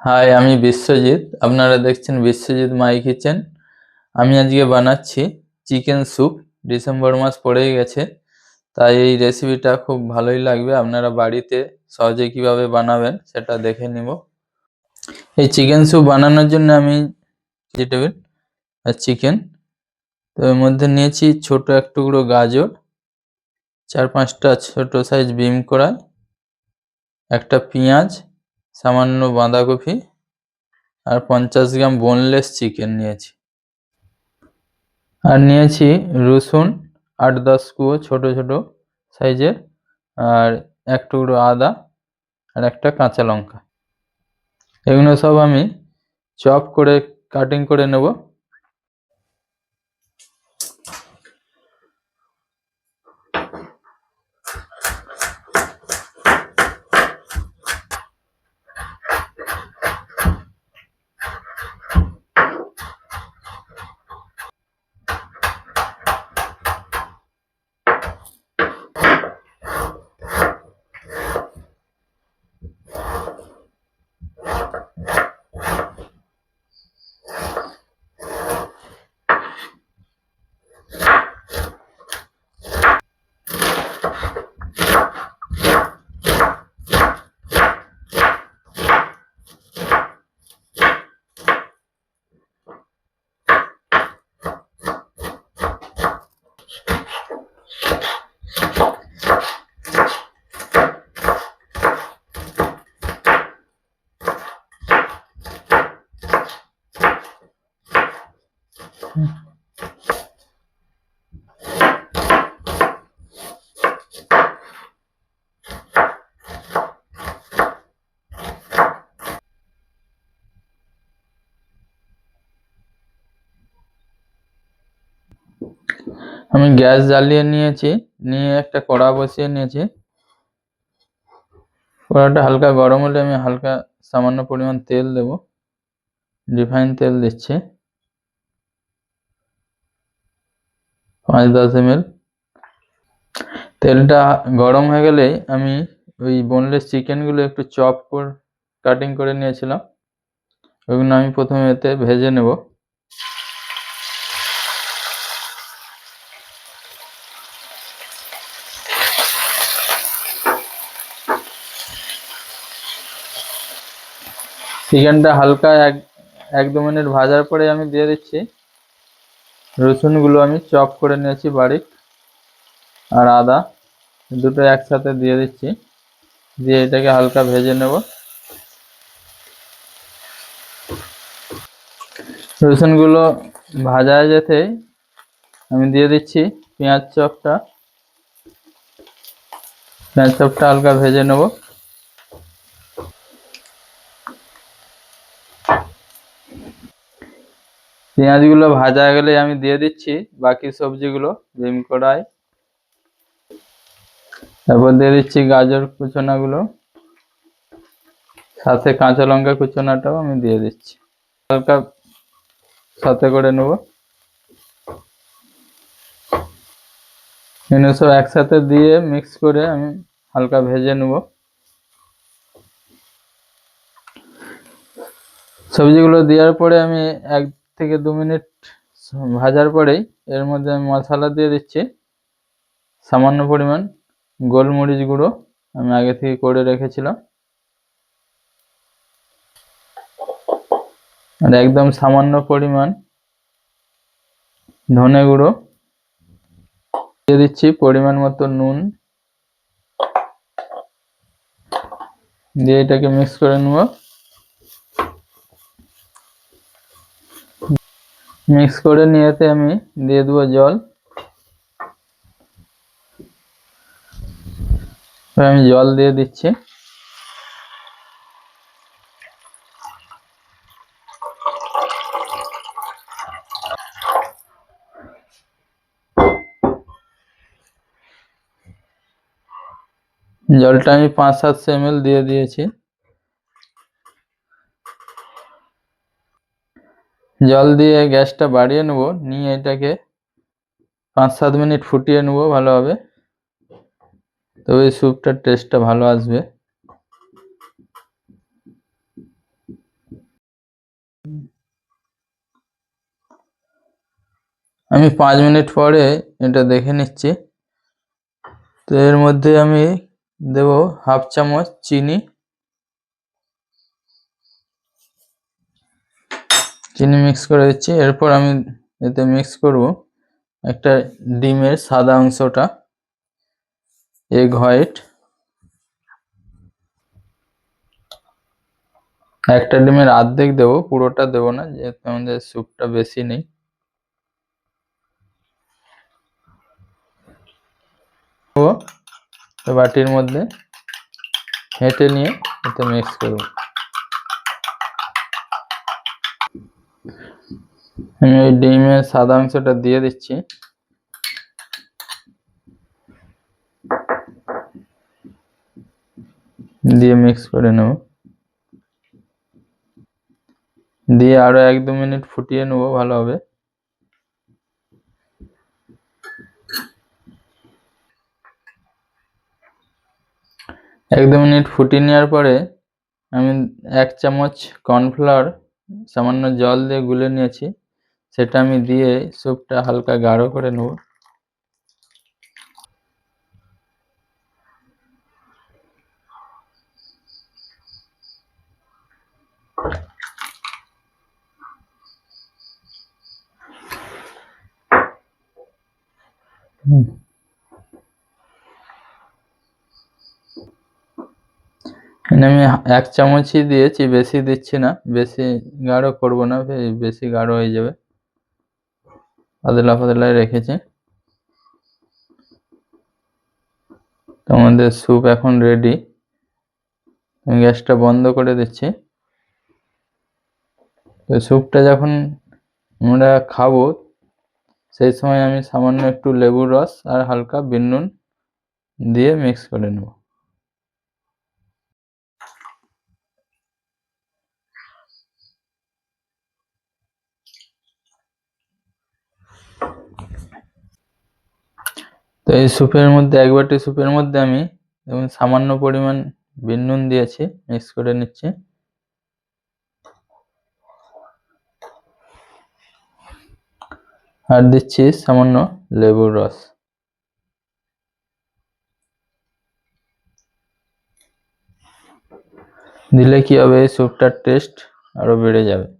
High আমি বিশ্বজিৎ। আপনারা দেখছেন বিশ্বজিৎ মাই কিচেন। আমি আজকে বানাচ্ছি চিকেন স্যুপ। ডিসেম্বর মাস পড়েই গেছে, তাই এই রেসিপিটা খুব ভালোই লাগবে। আপনারা বাড়িতে সহজে কীভাবে বানাবেন সেটা দেখে নিব। এই চিকেন স্যুপ বানানোর জন্য আমি ভেজিটেবল আর চিকেন, তো এর মধ্যে নিয়েছি ছোট এক টুকরো গাজর, চার পাঁচটা ছোট সাইজ বিম করা একটা পেঁয়াজ সামান্য বাঁধাকপি আর পঞ্চাশ গ্রাম বোনলেস চিকেন নিয়েছি। আর নিয়েছি রসুন, আট দশ কুয়ো ছোটো ছোটো সাইজের আর এক টুকরো আদা আর একটা কাঁচা লঙ্কা। এগুলো সব আমি চপ করে কাটিং করে নেব। atacan. আমি গ্যাস জ্বালিয়ে নিয়েছি, নিয়ে একটা কড়া বসিয়ে নিয়েছি। কড়াটা হালকা গরম হলে আমি হালকা সামান্য পরিমাণ তেল দেব। রিফাইন তেল দিচ্ছি। পাঁচ দশ এমএল। তেলটা গরম হয়ে গেলেই আমি ওই বোনলেস চিকেনগুলো একটু চপ করে কাটিং করে নিয়েছিলাম। ওইগুলো আমি প্রথমে এতে ভেজে নেব। চিকেনটা হালকা এক এক দু মিনিট ভাজার পরে আমি দিয়ে দিচ্ছি। রসুনগুলো আমি চপ করে নিয়েছি বারিক আর আদা, দুটো একসাথে দিয়ে দিচ্ছি। দিয়ে এটাকে হালকা ভেজে নেব। রসুনগুলো ভাজা যেতে আমি দিয়ে দিচ্ছি পেঁয়াজ চপটা। পেঁয়াজ চপটা হালকা ভেজে নেব। পেঁয়াজগুলো ভাজা গেলে আমি দিয়ে দিচ্ছি, বাকি সবজিগুলো ভিম কড়াই। তারপর দিয়ে দিচ্ছি গাজর কুচনাগুলো। সাথে কাঁচা লঙ্কা কুচনাটাও আমি দিয়ে দিচ্ছি। হালকা সাথে করে নেব। এগুলো সব একসাথে দিয়ে মিক্স করে আমি হালকা ভেজে নেব। সবজিগুলো দেওয়ার পরে আমি এক থেকে দু মিনিট ভাজার পরেই এর মধ্যে আমি মশলা দিয়ে দিচ্ছি সামান্য পরিমাণ গোলমরিচ গুঁড়ো আমি আগে থেকে করে রেখেছিলাম। আর একদম সামান্য পরিমাণ ধনে গুঁড়ো দিয়ে দিচ্ছি পরিমাণ মতো নুন। দিয়ে এটাকে মিক্স করে নেব। মিক্স করে নিয়েতে আমি দিয়ে দেবো জল। আমি জল দিয়ে দিচ্ছি। জলটা আমি পাঁচ সাতশো এম দিয়ে দিয়েছি। জল দিয়ে গ্যাসটা বাড়িয়ে নেব, নিয়ে এটাকে পাঁচ সাত মিনিট ফুটিয়ে নেব ভালোভাবে। তবে এই স্যুপটার টেস্টটা ভালো আসবে। আমি পাঁচ মিনিট পরে এটা দেখে নিচ্ছি। তো এর মধ্যে আমি দেব হাফ চামচ চিনি। চিনি মিক্স করে দিচ্ছি। এরপর আমি এতে মিক্স করব একটা ডিমের সাদা অংশটা, এগ হোয়াইট। একটা ডিমের অর্ধেক দেবো, পুরোটা দেবো না, যেহেতু আমাদের স্যুপটা বেশি নেই। বাটির মধ্যে হেঁটে নিয়ে এতে মিক্স করব। আমি ওই ডিমের সাদা অংশটা দিয়ে দিচ্ছি। দিয়ে মিক্স করে নেব। দিয়ে আরও এক দু মিনিট ফুটিয়ে নেব ভালোভাবে এক দু মিনিট ফুটিয়ে নেওয়ার পরে আমি এক চামচ কর্নফ্লাওয়ার সামান্য জল দিয়ে গুলে নিয়েছি। সেটা আমি দিয়ে স্যুপটা হালকা গাঢ় করে নেব। আমি এক চামচই দিয়েছি বেশি দিচ্ছি না বেশি গাঢ় করব না বেশি গাঢ় হয়ে যাবে। পাতলা পাতলাই রেখেছি। তো আমাদের স্যুপ এখন রেডি গ্যাসটা বন্ধ করে দিচ্ছি। তো স্যুপটা যখন আমরা খাব, সেই সময় আমি সামান্য একটু লেবুর রস আর হালকা বিট নুন দিয়ে মিক্স করে নেব। তো এই স্যুপের মধ্যে, এক বাটি স্যুপের মধ্যে আমি এবং সামান্য পরিমাণ বিট নুন দিয়েছি মিক্স করে নিচ্ছি। আর দিচ্ছি সামান্য লেবুর রস। দিলে কি হবে? স্যুপটার টেস্ট আরও বেড়ে যাবে।